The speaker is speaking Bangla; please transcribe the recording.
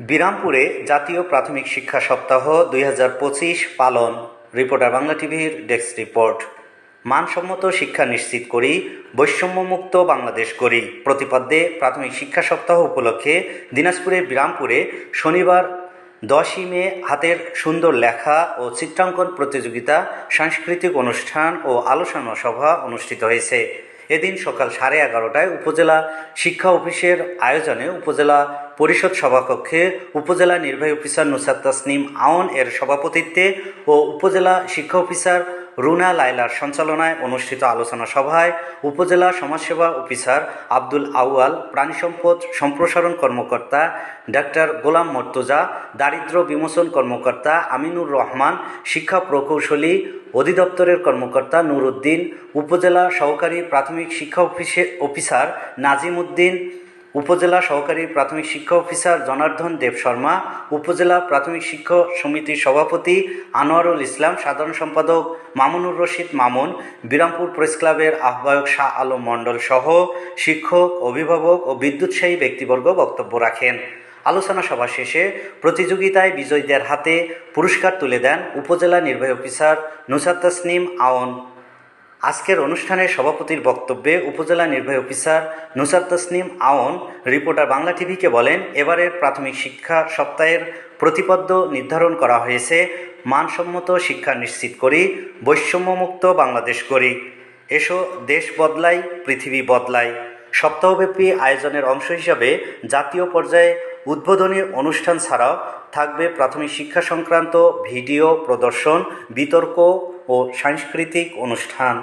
বিরামপুরে জাতীয় প্রাথমিক শিক্ষা সপ্তাহ দুই হাজার পঁচিশ পালন, রিপোর্টার বাংলা টিভির ডেস্ক রিপোর্ট। মানসম্মত শিক্ষা নিশ্চিত করি, বৈষম্যমুক্ত বাংলাদেশ করি প্রতিপাদ্যে প্রাথমিক শিক্ষা সপ্তাহ উপলক্ষে দিনাজপুরের বিরামপুরে শনিবার দশই মে হাতের সুন্দর লেখা ও চিত্রাঙ্কন প্রতিযোগিতা, সাংস্কৃতিক অনুষ্ঠান ও আলোচনা সভা অনুষ্ঠিত হয়েছে। এদিন সকাল সাড়ে এগারোটায় উপজেলা শিক্ষা অফিসের আয়োজনে উপজেলা পরিষদ সভাকক্ষে উপজেলা নির্বাহী অফিসার নুসাদ তাসনিম আওন এর সভাপতিত্বে ও উপজেলা শিক্ষা অফিসার রুনা লাইলার সঞ্চালনায় অনুষ্ঠিত আলোচনা সভায় উপজেলা সমাজসেবা অফিসার আব্দুল আউয়াল প্রাণী সম্পদ সম্প্রসারণ কর্মকর্তা ডাক্তার গোলাম মর্তজা দারিদ্র বিমোচন কর্মকর্তা আমিনুর রহমান, শিক্ষা প্রকৌশলী অধিদপ্তরের কর্মকর্তা নুরুদ্দিন, উপজেলা সহকারী প্রাথমিক শিক্ষা অফিসে অফিসার নাজিম উদ্দিন উপজেলা সহকারী প্রাথমিক শিক্ষা অফিসার জনার্দন দেব শর্মা, উপজেলা প্রাথমিক শিক্ষক সমিতির সভাপতি আনোয়ারুল ইসলাম, সাধারণ সম্পাদক মামুনুর রশিদ মামুন, বিরামপুর প্রেস ক্লাবের আহ্বায়ক শাহ আলম মণ্ডল সহ শিক্ষক, অভিভাবক ও বিদ্যুৎসাহী ব্যক্তিবর্গ বক্তব্য রাখেন। আলোচনা সভা শেষে প্রতিযোগিতায় বিজয়ীদের হাতে পুরস্কার তুলে দেন উপজেলা নির্বাহী অফিসার নুসাদ তাসনিম আওন। আজকের অনুষ্ঠানে সভাপতির বক্তব্যে উপজেলা নির্বাহী অফিসার নুসার তসনিম আওন, রিপোর্টার বাংলা টিভিকে বলেন, এবারের প্রাথমিক শিক্ষা সপ্তাহের প্রতিপাদ্য নির্ধারণ করা হয়েছে, মানসম্মত শিক্ষা নিশ্চিত করি, বৈষম্যমুক্ত বাংলাদেশ করি এসো, দেশ বদলাই, পৃথিবী বদলাই। সপ্তাহব্যাপী আয়োজনের অংশ হিসাবে জাতীয় পর্যায়ে উদ্বোধনী অনুষ্ঠান ছাড়াও থাকবে প্রাথমিক শিক্ষা সংক্রান্ত ভিডিও প্রদর্শন, বিতর্ক ও সাংস্কৃতিক অনুষ্ঠান।